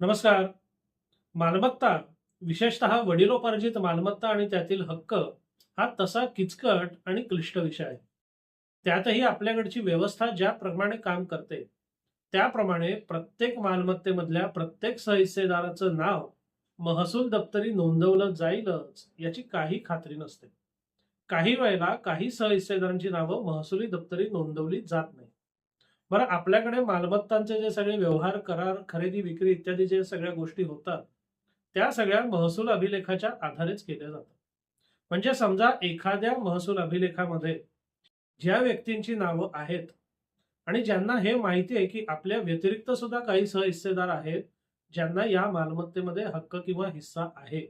नमस्कार. मालमत्ता विशेषतः वडिलोपार्जित मालमत्ता आणि त्यातील हक्क हा तसा किचकट आणि क्लिष्ट विषय आहे. त्यातही आपल्याकडची व्यवस्था ज्याप्रमाणे काम करते त्याप्रमाणे प्रत्येक मालमत्तेमधल्या प्रत्येक सहिस्सेदाराचं नाव महसूल दप्तरी नोंदवलं जाईलच याची काही खात्री नसते. काही वेळेला काही सहिस्सेदारांची नावं महसुली दप्तरी नोंदवली जात नाही बरं आपल्याकडे मालमत्तांचे जे सगळे व्यवहार करार खरेदी विक्री इत्यादी जे सगळ्या गोष्टी होतात त्या सगळ्या महसूल अभिलेखाच्या आधारेच केल्या जातात. म्हणजे समजा एखाद्या महसूल अभिलेखामध्ये ज्या व्यक्तींची नावं आहेत आणि ज्यांना हे माहिती आहे की आपल्या व्यतिरिक्त सुद्धा काही सहहिस्सेदार आहेत ज्यांना या मालमत्तेमध्ये हक्क किंवा हिस्सा आहे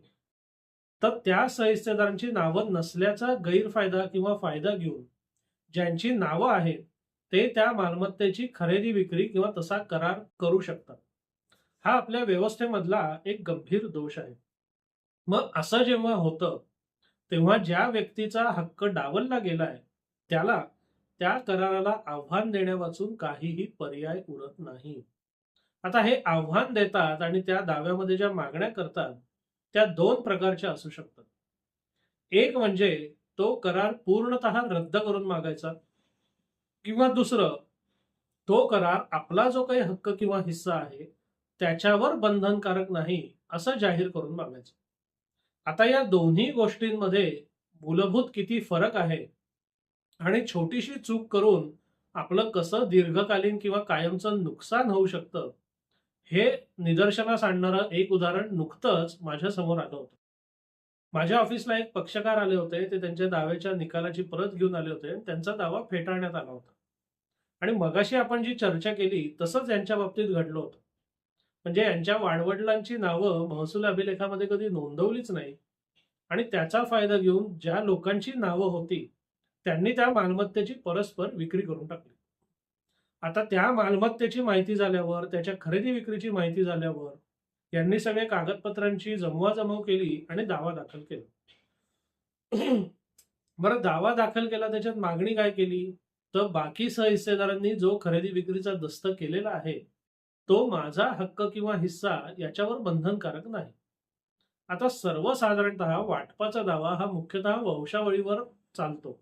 तर त्या सहहिस्सेदारांची नावं नसल्याचा गैरफायदा किंवा फायदा घेऊन ज्यांची नावं आहेत ते त्या मालमत्तेची खरेदी विक्री किंवा तसा करार करू शकतात. हा आपल्या व्यवस्थेमधला एक गंभीर दोष आहे. मग असं जेव्हा होतं तेव्हा ज्या व्यक्तीचा हक्क डावलला गेलाय त्याला त्या कराराला आव्हान देण्यावाचून काहीही पर्याय उरत नाही. आता हे आव्हान देतात आणि त्या दाव्यामध्ये ज्या मागण्या करतात त्या दोन प्रकारच्या असू शकतात. एक म्हणजे तो करार पूर्णतः रद्द करून मागायचा किंवा दुसरं तो करार आपला जो काही हक्क किंवा हिस्सा आहे त्याच्यावर बंधनकारक नाही असं जाहीर करून मागायचं. आता या दोन्ही गोष्टींमध्ये मूलभूत किती फरक आहे आणि छोटीशी चूक करून आपलं कसं दीर्घकालीन किंवा कायमचं नुकसान होऊ शकतं हे निदर्शनास आणणारं एक उदाहरण नुकतंच माझ्यासमोर आलं होतं. माझ्या ऑफिसला एक पक्षकार आले होते ते त्यांच्या दाव्याच्या निकालाची परत घेऊन आले होते आणि त्यांचा दावा फेटाळण्यात आला होता. आणि मगाशी आपण जी चर्चा केली तसंच यांच्या बाबतीत घडलं होतं. म्हणजे यांच्या वाडवडिलांची नावं महसूल अभिलेखामध्ये कधी नोंदवलीच नाही. आणि त्याचा फायदा घेऊन ज्या लोकांची नावं होती त्यांनी त्या मालमत्तेची परस्पर विक्री करून टाकली. आता त्या मालमत्तेची माहिती झाल्यावर त्याच्या खरेदी विक्रीची माहिती झाल्यावर यांनी सगळे कागदपत्रांची जमवाजमव केली आणि दावा दाखल केला. बरं दावा दाखल केला त्याच्यात मागणी काय केली? तर बाकी सहहिस्सेदारांनी जो खरेदी विक्रीचा दस्त केलेला आहे तो माझा हक्क किंवा हिस्सा याच्यावर बंधनकारक नाही. आता सर्वसाधारणतः वाटपाचा दावा हा मुख्यतः वंशावळीवर चालतो.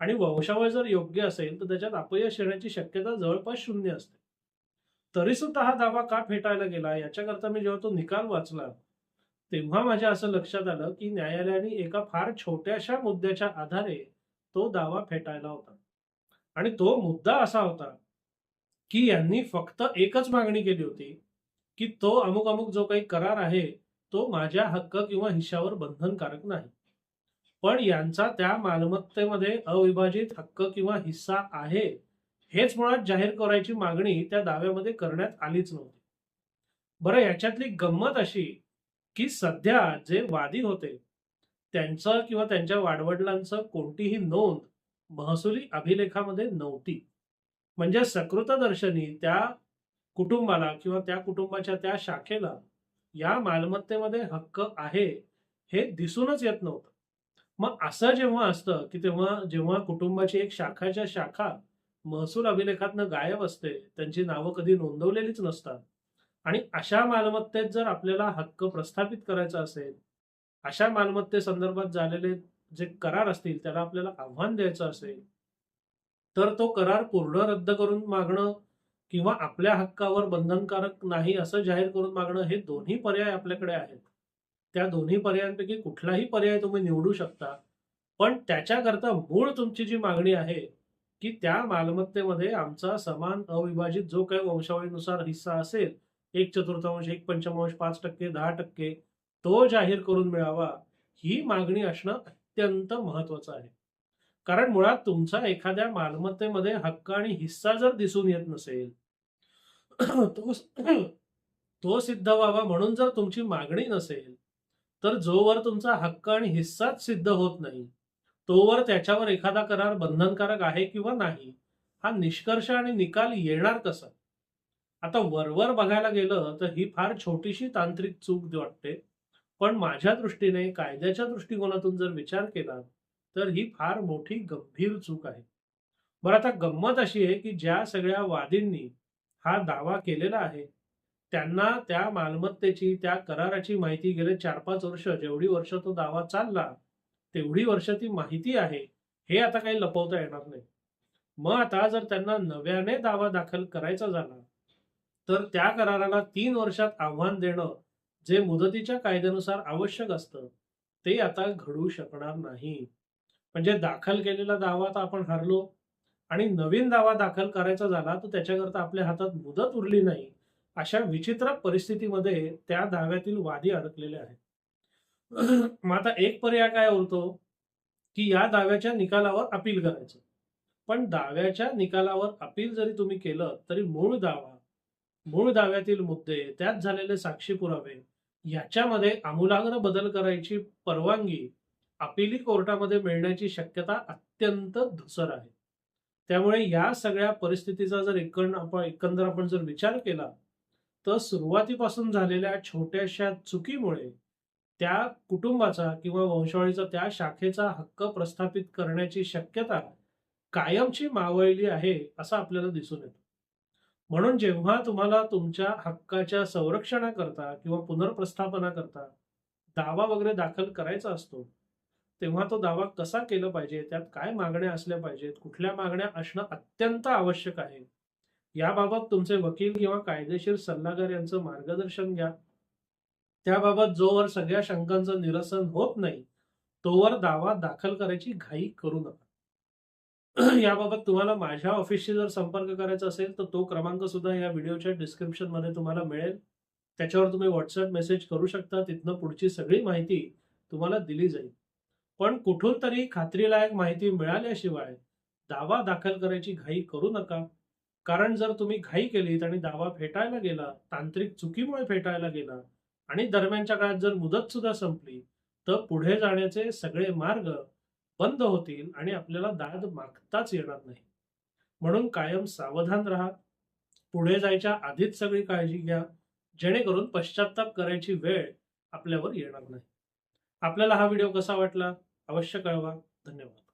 आणि वंशावळ जर योग्य असेल तर त्याच्यात अपयश येण्याची शक्यता जवळपास शून्य असते. तरी सुद्धा हा दावा का फेटाळला गेला याच्याकरता मी जेव्हा तो निकाल वाचला तेव्हा माझ्या असं लक्षात आलं की न्यायालयाने एका फार छोट्याशा मुद्द्याच्या आधारे तो दावा फेटाळला होता. आणि तो मुद्दा असा होता की यांनी फक्त एकच मागणी केली होती की तो अमुक अमुक जो काही करार आहे तो माझ्या हक्क किंवा हिश्शावर बंधनकारक नाही. पण यांचा त्या मालमत्तेमध्ये अविभाजित हक्क किंवा हिस्सा आहे हेच मुळात जाहीर करायची मागणी त्या दाव्यामध्ये करण्यात आलीच नव्हती. बरं याच्यातली गंमत अशी की सध्या जे वादी होते त्यांचं किंवा त्यांच्या वाडवडिलांचं कोणतीही नोंद महसुली अभिलेखामध्ये नव्हती. म्हणजे सकृतदर्शनी त्या कुटुंबाला किंवा त्या कुटुंबाच्या त्या शाखेला या मालमत्तेमध्ये हक्क आहे हे दिसूनच येत नव्हतं. मग असं जेव्हा असतं की तेव्हा जेव्हा कुटुंबाची एक शाखाच्या शाखा महसूल अभिलेखातनं गायब असते त्यांची नावं कधी नोंदवलेलीच नसतात. आणि अशा मालमत्तेत जर आपल्याला हक्क प्रस्थापित करायचा असेल अशा मालमत्ते संदर्भात झालेले जे करार असतील त्याला आपल्याला आव्हान द्यायचं असेल तर तो करार पूर्ण रद्द करून मागणं किंवा आपल्या हक्कावर बंधनकारक नाही असं जाहीर करून मागणं हे दोन्ही पर्याय आपल्याकडे आहेत. त्या दोन्ही पर्यायांपैकी कुठलाही पर्याय तुम्ही निवडू शकता. पण त्याच्याकरता मूळ तुमची जी मागणी आहे की त्या मालमत्तेमध्ये आमचा समान अविभाजित जो काही वंशावळीनुसार हिस्सा असेल एक चतुर्थांश एक पंचमांश पाच टक्के दहा टक्के तो जाहीर करून मिळावा ही मागणी असणं अत्यंत महत्वाचं आहे. कारण मुळात तुमचा एखाद्या मालमत्तेमध्ये हक्क आणि हिस्सा जर दिसून येत नसेल तो तो सिद्ध व्हावा म्हणून जर तुमची मागणी नसेल तर जोवर तुमचा हक्क आणि हिस्साच सिद्ध होत नाही तोवर त्याच्यावर एखादा करार बंधनकारक आहे किंवा नाही हा निष्कर्ष आणि निकाल येणार कसा? आता वरवर बघायला गेलं तर ही फार छोटीशी तांत्रिक चूक वाटते. पण माझ्या दृष्टीने कायद्याच्या दृष्टिकोनातून जर विचार केला तर ही फार मोठी गंभीर चूक आहे. बरं आता गंमत अशी आहे की ज्या सगळ्या वादींनी हा दावा केलेला आहे त्यांना त्या मालमत्तेची त्या कराराची माहिती गेले चार पाच वर्ष जेवढी वर्ष तो दावा चालला तेवढी वर्ष ती माहिती आहे हे आता काही लपवता येणार नाही. मग आता जर त्यांना नव्याने दावा दाखल करायचा झाला तर त्या कराराला तीन वर्षात आव्हान देणं जे मुदतीच्या कायद्यानुसार आवश्यक असतं ते आता घडू शकणार नाही. म्हणजे दाखल केलेला दावा तर आपण हरलो आणि नवीन दावा दाखल करायचा झाला तर त्याच्याकरता आपल्या हातात मुदत उरली नाही अशा विचित्र परिस्थितीमध्ये त्या दाव्यातील वादी अडकलेले आहेत. मग आता एक पर्याय काय उरतो? की या दाव्याच्या निकालावर अपील करायचं. पण दाव्याच्या निकालावर अपील जरी तुम्ही केलं तरी मूळ दावा मूळ दाव्यातील मुद्दे त्यात झालेले साक्षी पुरावे याच्यामध्ये आमूलाग्र बदल करायची परवानगी अपिली कोर्टामध्ये मिळण्याची शक्यता अत्यंत धुसर आहे. त्यामुळे या सगळ्या परिस्थितीचा जर आपण एकंदर आपण जर विचार केला तर सुरुवातीपासून झालेल्या छोट्याशा चुकीमुळे त्या कुटुंबाचा किंवा वंशावळीचा त्या शाखेचा हक्क प्रस्थापित करण्याची शक्यता कायमची मावळली आहे असं आपल्याला दिसून येतं. म्हणून जेव्हा तुम्हाला तुमच्या हक्काच्या संरक्षणाकरता किंवा पुनर्प्रस्थापनाकरता दावा वगैरे दाखल करायचा असतो तेव्हा तो दावा कसा केला पाहिजे त्यात काय मागण्या असल्या पाहिजेत कुठल्या मागण्या असणं अत्यंत आवश्यक आहे. याबाबत तुमचे वकील किंवा कायदेशीर सल्लागार यांचं मार्गदर्शन घ्या. त्याबाबत जोवर सगळ्या शंकांचं निरसन होत नाही तोवर दावा दाखल करायची घाई करू नका. याबाबत तुम्हाला माझ्या ऑफिसशी जर संपर्क करायचा असेल तर तो क्रमांक सुद्धा या व्हिडिओच्या डिस्क्रिप्शनमध्ये तुम्हाला मिळेल. त्याच्यावर तुम्ही व्हॉट्सअप मेसेज करू शकता. तिथनं पुढची सगळी माहिती तुम्हाला दिली जाईल. पण कुठून तरी खात्रीलायक माहिती मिळाल्याशिवाय दावा दाखल करायची घाई करू नका. कारण जर तुम्ही घाई केलीत आणि दावा फेटायला गेला तांत्रिक चुकीमुळे फेटायला गेला आणि दरम्यानच्या काळात जर मुदत सुद्धा संपली तर पुढे जाण्याचे सगळे मार्ग बंद होतील आणि आपल्याला दाद मागताच येणार नाही. म्हणून कायम सावधान राहा. पुढे जायच्या आधीच सगळी काळजी घ्या. जेणेकरून पश्चाताप करायची वेळ आपल्यावर येणार नाही. आपल्याला हा व्हिडिओ कसा वाटला? अवश्य कळवा. धन्यवाद.